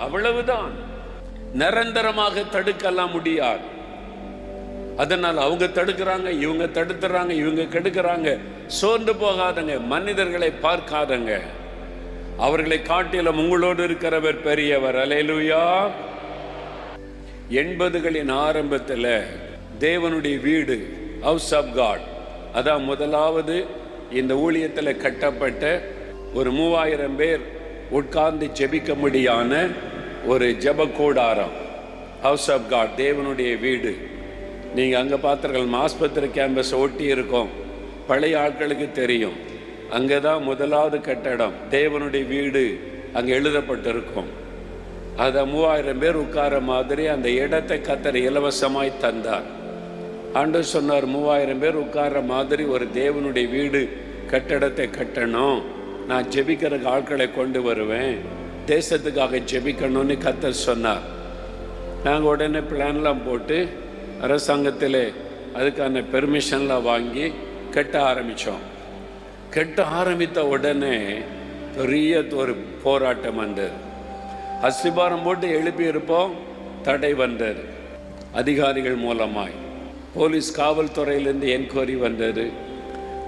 அவ்வளவுதான். நிரந்தரமாக தடுக்கலாம் முடியாது. அதனால் அவங்க தடுக்கிறாங்க இவங்க தடுத்துறாங்க இவங்க கெடுக்கிறாங்க. சோர்ந்து போகாதங்க மனிதர்களை பார்க்காதங்க. அவர்களை காட்டிலும் உங்களோடு இருக்கிறவர் பெரியவர். அலையலுயா. எண்பதுகளின் ஆரம்பத்தில் தேவனுடைய வீடு ஹவுஸ் ஆஃப் காட் அதான் முதலாவது இந்த ஊழியத்தில் கட்டப்பட்ட ஒரு மூவாயிரம் பேர் உட்கார்ந்து ஜெபிக்க முடியான ஒரு ஜெப கூடாரம் ஹவுஸ் ஆஃப் காட் தேவனுடைய வீடு. நீங்கள் அங்கே பார்த்துருக்கலாம் ஆஸ்பத்திரி கேம்பஸ் ஒட்டி இருக்கும். பழைய ஆட்களுக்கு தெரியும். அங்கே தான் முதலாவது கட்டடம். தேவனுடைய வீடு அங்கே எழுதப்பட்டிருக்கும். அதை மூவாயிரம் பேர் உட்கார மாதிரி அந்த இடத்தை கத்தர் இலவசமாய் தந்தார். ஆண்டு சொன்னார் மூவாயிரம் பேர் உட்கார மாதிரி ஒரு தேவனுடைய வீடு கட்டடத்தை கட்டணும். நான் ஜெபிக்கிறதுக்கு ஆட்களை கொண்டு வருவேன். தேசத்துக்காக ஜெபிக்கணும்னு கத்தர் சொன்னார். நாங்கள் உடனே பிளான்லாம் போட்டு அரசாங்கத்தில் அதுக்கான பெர்மிஷன்லாம் வாங்கி கட்ட ஆரம்பித்தோம் கட்ட ஆரம்பித்த உடனே பெரிய ஒரு போராட்டம் வந்தது. அஸ்திபாரம் போட்டு எழுப்பியிருப்போம் தடை வந்தது. அதிகாரிகள் மூலமாய். போலீஸ் காவல்துறையிலேருந்து என்கொயரி வந்தது.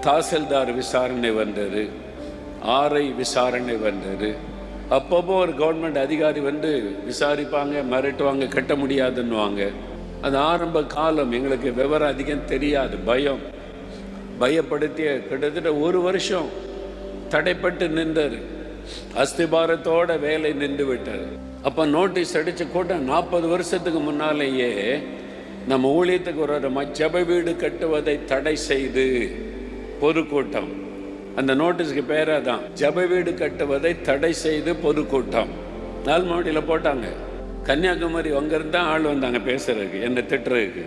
தாசில்தார் விசாரணை வந்தது. ஆர்ஐ விசாரணை வந்தது. அப்பப்போ ஒரு கவர்மெண்ட் அதிகாரி வந்து விசாரிப்பாங்க மிரட்டுவாங்க கட்ட முடியாதுன்னுவாங்க. அது ஆரம்ப காலம் எங்களுக்கு விவரம் அதிகம் தெரியாது பயம். பயப்படுத்திய கிட்டத்தட்ட ஒரு வருஷம் தடைப்பட்டு நின்றார் அஸ்திபாரத்தோட வேலை நின்று விட்டார் அப்போ நோட்டீஸ் அடித்து கூட்டம் நாற்பது வருஷத்துக்கு முன்னாலேயே நம்ம ஊழியத்துக்கு ஒரு ஜப வீடு கட்டுவதை தடை செய்து பொதுக்கூட்டம் அந்த நோட்டீஸ்க்கு பேராக தான் ஜப வீடு கட்டுவதை தடை செய்து பொதுக்கூட்டம். நாள் மாவட்டியில் போட்டாங்க. கன்னியாகுமரி அங்கேருந்து தான் ஆள் வந்தாங்க பேசுறதுக்கு என்னை திட்டுறதுக்கு.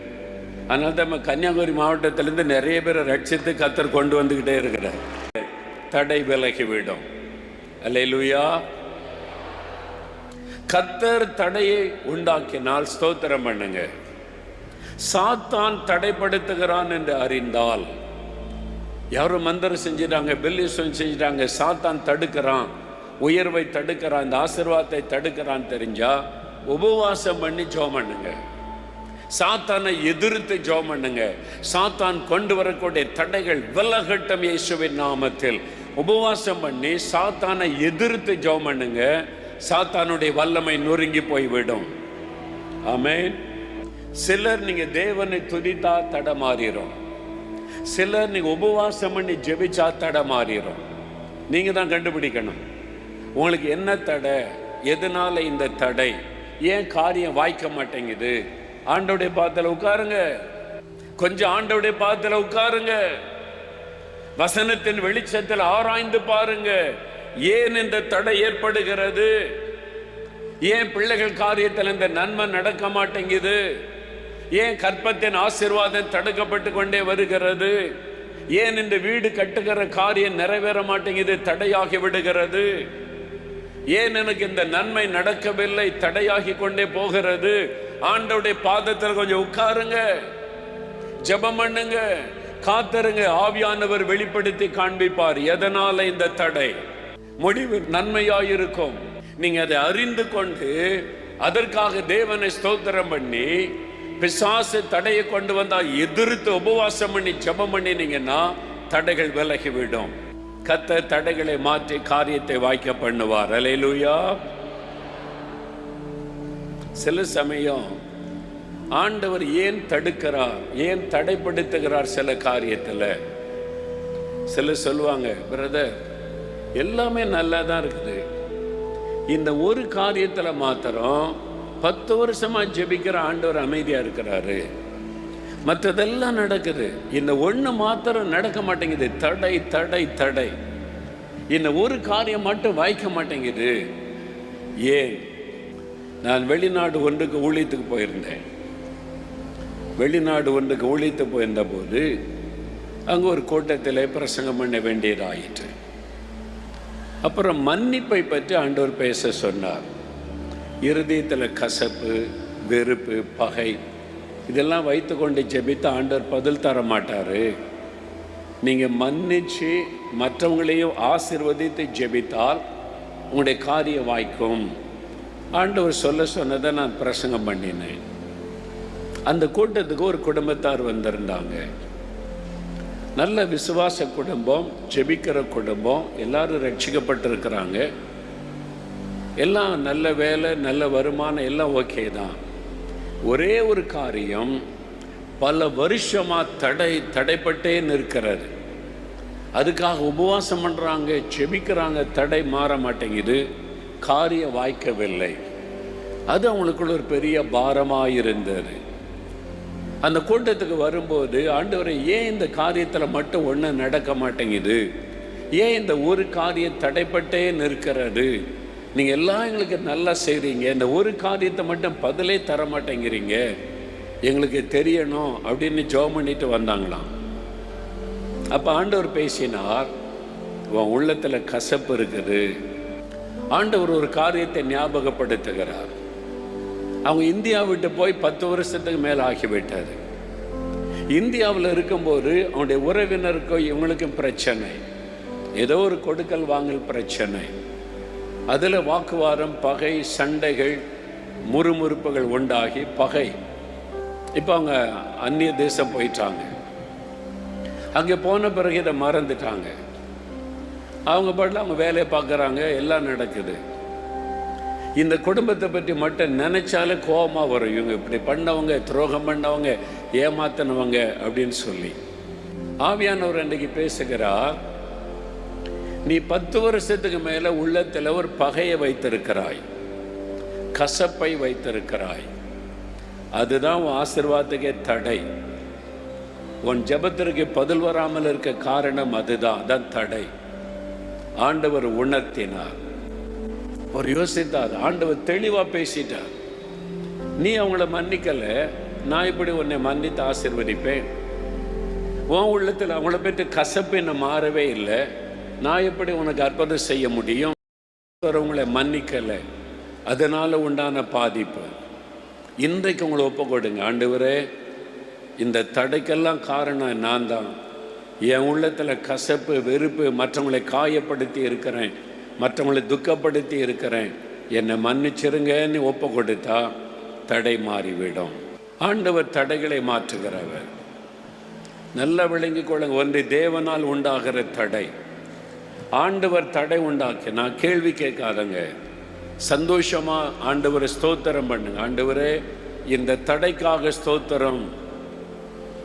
அதனால தான் நம்ம கன்னியாகுமரி மாவட்டத்திலேருந்து நிறைய பேரை ரட்சித்து கத்தர் கொண்டு வந்துக்கிட்டே இருக்கிறார். தடை விலகி விடும். அல்லேலூயா. கத்தர் தடையை உண்டாக்கினால் ஸ்தோத்திரம் பண்ணுங்க. சாத்தான் தடைப்படுத்துகிறான் என்று அறிந்தால் யாரும் மந்திரம் செஞ்சிட்டாங்க பெல்லிசம் செஞ்சிட்டாங்க சாத்தான் தடுக்கிறான் உயர்வை தடுக்கிறான் இந்த ஆசிர்வாதத்தை தடுக்கிறான் தெரிஞ்சா உபவாசம் பண்ணி ஜோம் பண்ணுங்க. சாத்தானை எதிர்த்து ஜோம் பண்ணுங்க. சாத்தான் கொண்டு வரக்கூடிய தடைகள் விலகட்டம் இயேசுவின் நாமத்தில். உபவாசம் பண்ணி சாத்தானை எதிர்த்து ஜோம் பண்ணுங்க. சாத்தானுடைய வல்லமை நொறுங்கி போய்விடும். ஆமே சிலர் நீங்க தேவனை துதித்தா தடமாறிடும் சிலர் நீங்கள் உபவாசம் பண்ணி ஜெபிச்சா தடை மாறிடும் நீங்கள் தான் கண்டுபிடிக்கணும். உங்களுக்கு என்ன தடை? எதனால இந்த தடை? ஏன் காரியம் வாய்க்க மாட்டேங்குது? ஆண்டவுடைய பாத்தில் உட்காருங்க. கொஞ்சம் ஆண்டவுடைய பாத்துல உட்காருங்க. வசனத்தின் வெளிச்சத்தில் ஆராய்ந்து பாருங்க. ஏன் இந்த தடை ஏற்படுகிறது? ஏன் பிள்ளைகள் காரியத்தில் இந்த நன்மை நடக்க மாட்டேங்குது? ஏன் கற்பத்தின் ஆசீர்வாதம் தடுக்கப்பட்டு கொண்டே வருகிறது? ஏன் இந்த வீடு கட்டுகிற காரியம் நிறைவேற மாட்டேங்குது தடையாகி விடுகிறது? ஏன் எனக்கு இந்த நன்மை நடக்கவில்லை தடையாகி கொண்டே போகிறது? ஆண்டவுடைய பாதத்தில் கொஞ்சம் உட்காருங்க. ஜெபம் பண்ணுங்க. காத்தருங்க. ஆவியானவர் வெளிப்படுத்தி காண்பிப்பார். எதனால இந்த தடை? முடிவு நன்மையாயிருக்கும். நீங்க அதை அறிந்து கொண்டு அதற்காக தேவனை ஸ்தோத்திரம் பண்ணி பிசாசு தடையை கொண்டு வந்தா எதிர்த்து உபவாசம் பண்ணி ஜெபம் பண்ணினீங்கன்னா தடைகள் விலகி விடும் கத்த தடைகளை மாற்றி காரியத்தை வாய்க்க பண்ணுவார். அலையிலூயா சில சமயம் ஆண்டவர் ஏன் தடுக்கிறார்? ஏன் தடைப்படுத்துகிறார் சில காரியத்தில்? சில சொல்லுவாங்க பிரதர் எல்லாமே நல்லா தான் இருக்குது. இந்த ஒரு காரியத்தில் மாத்திரம் பத்து வருஷமா ஜெபிக்கிற ஆண்டவர் அமைதியா இருக்கிறாரு. மற்றதெல்லாம் நடக்குது. இந்த ஒண்ணு மாத்திரம் நடக்க மாட்டேங்குது. தடை தடை தடை. இந்த ஒரு காரியம் மட்டும் வாய்க்க மாட்டேங்குது. ஏன்? நான் வெளிநாடு ஒன்றுக்கு ஊழியத்துக்கு போயிருந்தேன். வெளிநாடு ஒன்றுக்கு ஊழியத்து போயிருந்த போது அங்கே ஒரு கூட்டத்தில் பிரசங்கம் பண்ண வேண்டியதாயிற்று. அப்புறம் மன்னிப்பை பற்றி ஆண்டவர் பேச சொன்னார். இருதயத்தில் கசப்பு வெறுப்பு பகை இதெல்லாம் வைத்துக்கொண்டு ஜெபித்த ஆண்டவர் பதில் தர மாட்டார். நீங்கள் மன்னிச்சு மற்றவங்களையும் ஆசிர்வதித்து ஜெபித்தால் உங்களுடைய காரியம் வாய்க்கும். ஆண்டவர் சொல்ல சொன்னதை நான் பிரசங்கம் பண்ணினேன். அந்த கூட்டத்துக்கு ஒரு குடும்பத்தார் வந்திருந்தாங்க. நல்ல விசுவாச குடும்பம் ஜெபிக்கிற குடும்பம் எல்லாரும் ரட்சிக்கப்பட்டிருக்கிறாங்க. எல்லாம் நல்ல வேலை நல்ல வருமானம் எல்லாம் ஓகே தான். ஒரே ஒரு காரியம் பல வருஷமாக தடை தடைப்பட்டே நிற்கிறது. அதுக்காக உபவாசம் பண்ணுறாங்க செபிக்கிறாங்க தடை மாற மாட்டேங்குது காரியம் வாய்க்கவில்லை. அது அவங்களுக்குள்ள ஒரு பெரிய பாரமாக இருந்தது. அந்த கூட்டத்துக்கு வரும்போது ஆண்டவரை ஏன் இந்த காரியத்தில் மட்டும் ஒன்றும் நடக்க மாட்டேங்குது? ஏன் இந்த ஒரு காரியம் தடைப்பட்டே நிற்கிறது? நீங்கள் எல்லாம் எங்களுக்கு நல்லா செய்கிறீங்க இந்த ஒரு காரியத்தை மட்டும் பதிலே தர மாட்டேங்கிறீங்க எங்களுக்கு தெரியணும் அப்படின்னு ஜோம் பண்ணிட்டு வந்தாங்களாம். அப்போ ஆண்டவர் பேசினார் உன் உள்ளத்தில் கசப்பு இருக்குது. ஆண்டவர் ஒரு காரியத்தை ஞாபகப்படுத்துகிறார். அவங்க இந்தியா விட்டு போய் பத்து வருஷத்துக்கு மேலே ஆகிவிட்டார். இந்தியாவில் இருக்கும்போது அவனுடைய உறவினருக்கும் இவங்களுக்கும் பிரச்சனை. ஏதோ ஒரு கொடுக்கல் வாங்கல் பிரச்சனை. அதில் வாக்குவாதம் பகை சண்டைகள் முறுமுறுப்புகள் உண்டாகி பகை. இப்போ அவங்க அந்நிய தேசம் போயிட்டாங்க. அங்கே போன பிறகு இதை மறந்துட்டாங்க. அவங்க பாட்டில் அவங்க வேலையை பார்க்குறாங்க எல்லாம் நடக்குது. இந்த குடும்பத்தை பற்றி மட்டும் நினைச்சாலே கோபமா வரும். இவங்க இப்படி பண்ணவங்க துரோகம் பண்ணவங்க ஏமாத்தினவங்க அப்படின்னு சொல்லி. ஆவியானவர் அன்றைக்கு பேசுகிறார் நீ பத்து வருஷத்துக்கு மேலே உள்ளத்தில் ஒரு பகையை வைத்திருக்கிறாய். கசப்பை வைத்திருக்கிறாய். அதுதான் உன் ஆசிர்வாதத்துக்கே தடை. உன் ஜபத்திற்கு பதில் வராமல் இருக்க காரணம் அதுதான் அதான் தடை. ஆண்டவர் உணர்த்தினார். அவர் யோசித்தார் ஆண்டவர் தெளிவாக பேசிட்டார். நீ அவங்கள மன்னிக்கலை நான் இப்படி உன்னை மன்னித்து ஆசிர்வதிப்பேன். உன் உள்ளத்தில் அவங்கள பற்றி கசப்பு என்ன மாறவே இல்லை. நான் எப்படி உனக்கு அற்புதம் செய்ய முடியும்? உங்களை மன்னிக்கலை. அதனால் உண்டான பாதிப்பு. இன்றைக்கு உங்களை ஒப்பு கொடுங்க ஆண்டவரே இந்த தடைக்கெல்லாம் காரணம் நான் தான் என் உள்ளத்தில் கசப்பு வெறுப்பு மற்றவங்களை காயப்படுத்தி இருக்கிறேன். மற்றவங்களை துக்கப்படுத்தி இருக்கிறேன். என்னை மன்னிச்சிருங்கன்னு ஒப்பு கொடுத்தா தடை மாறிவிடும். ஆண்டவர் தடைகளை மாற்றுகிறவர். நல்ல விளங்கிக் கொள்ளுங்க ஒன்று தேவனால் உண்டாகிற தடை. ஆண்டவர் தடை உண்டாக்கி நான் கேள்வி கேட்காதங்க. சந்தோஷமா ஆண்டவரை ஸ்தோத்திரம் பண்ணுங்க. ஆண்டவரே இந்த தடைக்காக ஸ்தோத்திரம்.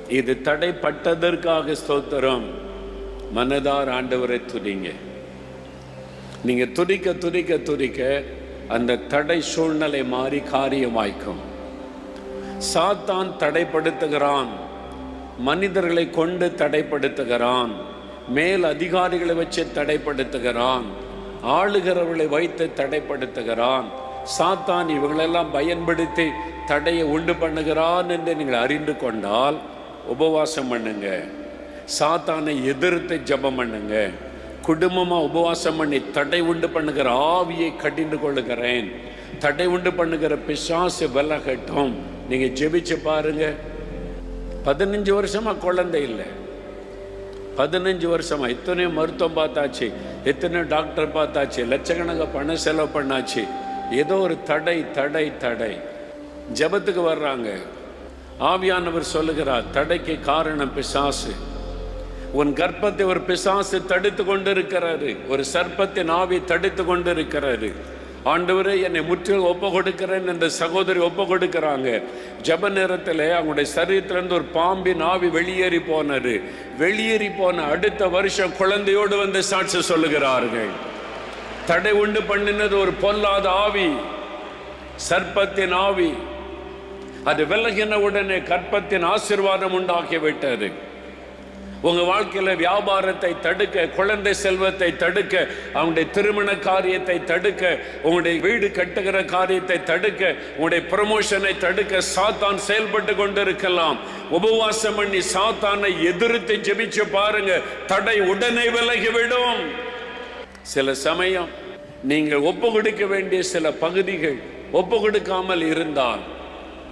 இது தடைப்பட்டதற்காக ஸ்தோத்திரம். மனதார் ஆண்டவரை துதிங்க. நீங்கள் துதிக்க துதிக்க துதிக்க அந்த தடை சூழ்நிலை மாறி காரியமாய்க்கும். சாத்தான் தடைப்படுத்துகிறான். மனிதர்களை கொண்டு தடைப்படுத்துகிறான். மேல் அதிகாரிகளை வச்சு தடைப்படுத்துகிறான். ஆளுகிறவர்களை வைத்து தடைப்படுத்துகிறான். சாத்தான் இவங்களெல்லாம் பயன்படுத்தி தடையை உண்டு பண்ணுகிறான் என்று நீங்கள் அறிந்து கொண்டால் உபவாசம் பண்ணுங்க. சாத்தானை எதிர்த்து ஜெபம் பண்ணுங்க. குடும்பமாக உபவாசம் பண்ணி தடை உண்டு பண்ணுகிற ஆவியை கடிந்து கொள்ளுகிறேன். தடை உண்டு பண்ணுகிற பிசாசு விலகட்டும். நீங்கள் ஜெபிச்சு பாருங்க. பதினஞ்சு வருஷமாக குழந்தை இல்லை. பதினஞ்சு வருஷமாக எத்தனையோ மருத்துவம் பார்த்தாச்சு எத்தனையோ டாக்டர் பார்த்தாச்சு லட்சக்கணக்காக பணம் செலவு பண்ணாச்சு. ஏதோ ஒரு தடை தடை தடை. ஜெபத்துக்கு வர்றாங்க. ஆவியானவர் சொல்லுகிறார் தடைக்கு காரணம் பிசாசு. உன் கர்ப்பத்தை ஒரு பிசாசு தடுத்து கொண்டு இருக்கிறாரு ஒரு சர்ப்பத்தின் ஆவி தடுத்து கொண்டிருக்கிறாரு ஆண்டவரே என்னை முற்றிலும் ஒப்பு கொடுக்கிறேன் என்ற சகோதரி ஒப்பு கொடுக்கிறாங்க ஜப நேரத்தில் அவங்களுடைய சரீரத்திலிருந்து ஒரு பாம்பின் ஆவி வெளியேறி போனது. வெளியேறி போன அடுத்த வருஷம் குழந்தையோடு வந்து சாட்சி சொல்லுகிறார்கள். தடை உண்டு பண்ணினது ஒரு பொல்லாத ஆவி சர்ப்பத்தின் ஆவி. அது விலகின உடனே கற்பத்தின் ஆசிர்வாதம் உண்டாக்கிவிட்டது உங்கள் வாழ்க்கையில் வியாபாரத்தை தடுக்க குழந்தை செல்வத்தை தடுக்க அவங்களுடைய திருமண காரியத்தை தடுக்க உங்களுடைய வீடு கட்டுகிற காரியத்தை தடுக்க உங்களுடைய ப்ரமோஷனை தடுக்க சாத்தான் செயல்பட்டு கொண்டிருக்கலாம். உபவாசம் பண்ணி சாத்தானை எதிர்த்து ஜெபிச்சு பாருங்க. தடை உடனே விலகிவிடும். சில சமயம் நீங்கள் ஒப்பு கொடுக்க வேண்டிய சில பகுதிகள் ஒப்பு கொடுக்காமல் இருந்தால்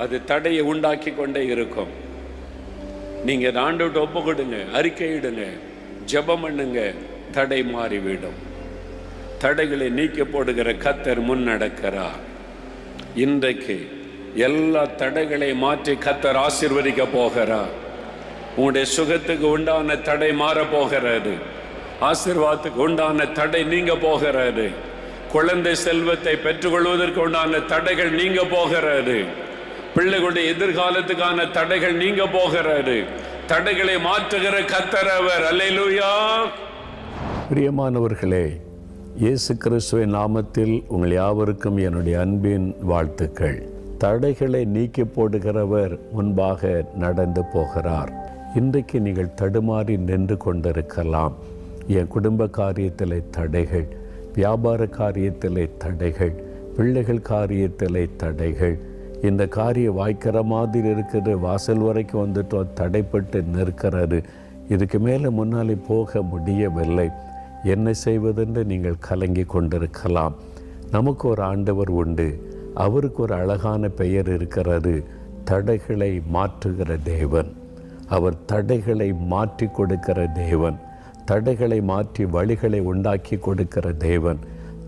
அது தடையை உண்டாக்கி கொண்டே இருக்கும். நீங்கள் அதை ஆண்டவர்கிட்ட ஒப்பு கொடுங்க அறிக்கையிடுங்க ஜெபம் பண்ணுங்க தடை மாறிவிடும். தடைகளை நீக்க போடுகிற கத்தர் முன் நடக்கிறார் இன்றைக்கு எல்லா தடைகளை மாற்றி கத்தர் ஆசிர்வதிக்க போகிறார் உங்களுடைய சுகத்துக்கு உண்டான தடை மாற போகிறாரு ஆசீர்வாதத்துக்கு உண்டான தடை நீங்க போகிறாரு குழந்தை செல்வத்தை பெற்றுக்கொள்வதற்கு உண்டான தடைகள் நீங்க போகிறாரு பிள்ளைகளுடைய எதிர்காலத்துக்கான தடைகள் நீங்க போகிறாரு தடைகளை மாற்றுகிற கத்தர் அவர். பிரியமானவர்களே இயேசு கிறிஸ்துவின் நாமத்தில் உங்கள் யாவருக்கும் என்னுடைய அன்பின் வாழ்த்துக்கள். தடைகளை நீக்கி போடுகிறவர் முன்பாக நடந்து போகிறார். இன்றைக்கு நீங்கள் தடுமாறி நின்று கொண்டிருக்கலாம். என் குடும்ப காரியத்தில் தடைகள் வியாபார காரியத்தில் தடைகள் பிள்ளைகள் காரியத்தில் தடைகள் இந்த காரியம் வாய்க்கிற மாதிரி இருக்குது. வாசல் வரைக்கும் வந்துட்டோம் தடைப்பட்டு நிற்கிறாரு. இதுக்கு மேலே முன்னாலே போக முடியவில்லை. என்ன செய்வதென்று நீங்கள் கலங்கி கொண்டிருக்கலாம். நமக்கு ஒரு ஆண்டவர் உண்டு. அவருக்கு ஒரு அழகான பெயர் இருக்கிறது. தடைகளை மாற்றுகிற தேவன். அவர் தடைகளை மாற்றி கொடுக்கிற தேவன். தடைகளை மாற்றி வழிகளை உண்டாக்கி கொடுக்கிற தேவன்.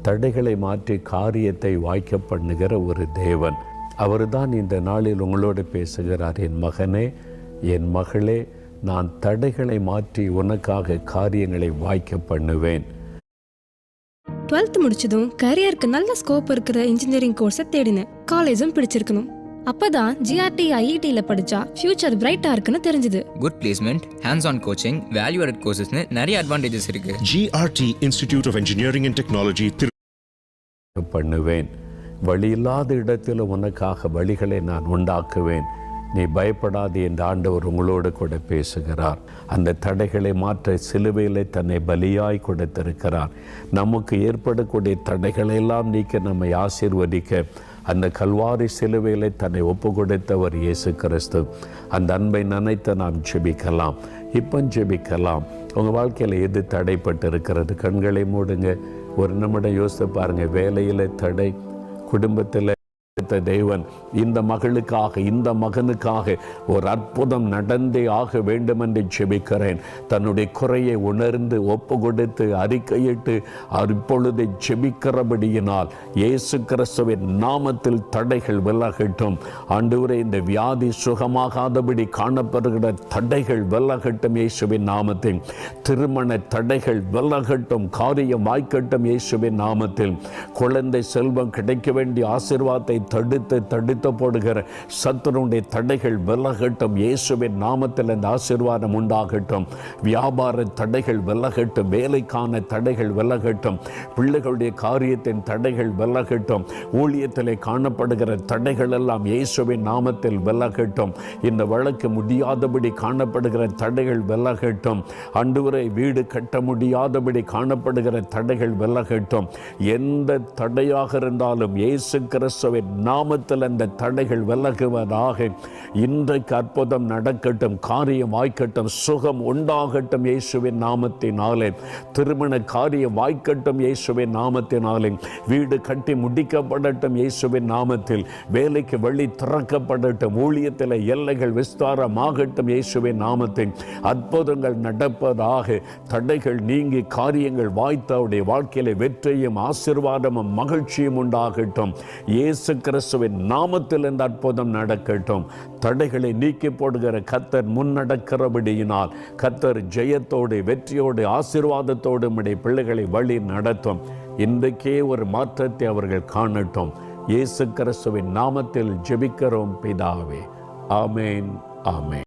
தடைகளை மாற்றி காரியத்தை வாய்க்க பண்ணுகிற ஒரு தேவன். அவர்தான் இந்த நாளில் உங்களோடு பேசுகிறார். என் மகனே என் மகளே நான் தடைகளை மாற்றி உனக்காக காரியங்களை வாய்க்க பண்ணுவேன். டுவெல்த் முடிச்சதும் கரியருக்கு நல்ல ஸ்கோப் இருக்கிற இன்ஜினியரிங் கோர்ஸை தேடினேன். காலேஜும் பிடிச்சிருக்கணும். அப்பதான் ஜிஆர்டி ஐஐடியில படிச்சா ஃபியூச்சர் பிரைட்டா இருக்குன்னு தெரிஞ்சது. Good placement hands on coaching value added கோர்சஸ்னு நிறைய அட்வான்டேஜஸ் இருக்கு. GRT Institute of Engineering and Technology, Thiru- பண்ணுவேன். வழி இல்லாத இடத்தில் உனக்காக வழிகளை நான் உண்டாக்குவேன். நீ பயப்படாது என்று ஆண்டவர் உங்களோடு கூட பேசுகிறார். அந்த தடைகளை மாற்ற சிலுவையிலே தன்னை பலியாய் கொடுத்திருக்கிறார். நமக்கு ஏற்படக்கூடிய தடைகளையெல்லாம் நீக்க நம்மை ஆசீர்வதிக்க அந்த கல்வாரி சிலுவையிலே தன்னை ஒப்பு கொடுத்தவர் இயேசு கிறிஸ்து. அந்த அன்பை நினைத்து நாம் ஜெபிக்கலாம். இப்போ ஜெபிக்கலாம். உங்கள் வாழ்க்கையில் எது தடைப்பட்டு இருக்கிறது கண்களை மூடுங்க. ஒரு நிமிடம் யோசித்து பாருங்க. வேலையில் தடை குடும்பத்தில் கொடுத்த தேவன் இந்த மகளுக்காக இந்த மகனுக்காக ஒரு அற்புதம் நடந்தே ஆக வேண்டும் என்று செபிக்கிறேன் தன்னுடைய குறையை உணர்ந்து ஒப்பு கொடுத்து அறிக்கையிட்டு அவர் இப்பொழுது ஜெபிக்கிறபடியினால் இயேசு கிறிஸ்துவின் நாமத்தில் தடைகள் விலகட்டும். ஆண்டவரே இந்த வியாதி சுகமாகாதபடி காணப்படுகிற தடைகள் விலகட்டும் இயேசுவின் நாமத்தில். திருமண தடைகள் விலகட்டும் காரியம் வாய்க்கட்டும் இயேசுவின் நாமத்தில். குழந்தை செல்வம் கிடைக்க வேண்டிய ஆசிர்வாதத்தை தடுத்து தடுத்து போடுகிற சத்துருடைய தடைகள் விலகட்டும். இயேசுவின் நாமத்தில் இந்த ஆசீர்வாதம் உண்டாகட்டும். வியாபார தடைகள் விலகட்டும். வேலைக்கான தடைகள் விலகட்டும். பிள்ளைகளுடைய காரியத்தின் தடைகள் விலகட்டும். ஊழியத்திலே காணப்படுகிற தடைகள் எல்லாம் இயேசுவின் நாமத்தில் விலகட்டும். இந்த வழக்கு முடியாதபடி காணப்படுகிற தடைகள் விலகட்டும். அன்றுவரை வீடு கட்ட முடியாதபடி காணப்படுகிற தடைகள் விலகட்டும். எந்த தடையாக இருந்தாலும் இயேசு கிறிஸ்துவின் நாமத்தில் அந்த தடைகள் விலகுவதாக இன்றைக்கு அற்புதம் நடக்கட்டும் காரியம் வாய்க்கட்டும் சுகம் உண்டாகட்டும் இயேசுவின் நாமத்தினாலே. திருமண காரியம் வாய்க்கட்டும் இயேசுவின் நாமத்தினாலே. வீடு கட்டி முடிக்கப்படட்டும் இயேசுவின் நாமத்தில். வேலைக்கு வழி திறக்கப்படட்டும் ஊழியத்தில் எல்லைகள் விஸ்தாரமாகட்டும் இயேசுவின் நாமத்தில். அற்புதங்கள் நடப்பதாக தடைகள் நீங்கி காரியங்கள் வாய்த்தவுடைய வாழ்க்கையில வெற்றியும் ஆசீர்வாதமும் மகிழ்ச்சியும் உண்டாகட்டும். இயேசு கிறிஸ்துவின் நாமத்தில் இந்த அற்புதம் நடக்கட்டும். தடைகளை நீக்கி போடுகிற கத்தர் முன்னடக்கிறபடியினால் கத்தர் ஜெயத்தோடு வெற்றியோடு ஆசீர்வாதத்தோடு நம்முடைய பிள்ளைகளை வழி நடத்தும். இன்றைக்கே ஒரு மாற்றத்தை அவர்கள் காணட்டும். இயேசு கிறிஸ்துவின் நாமத்தில் ஜெபிக்கிறோம் பிதாவே. ஆமேன் ஆமேன்.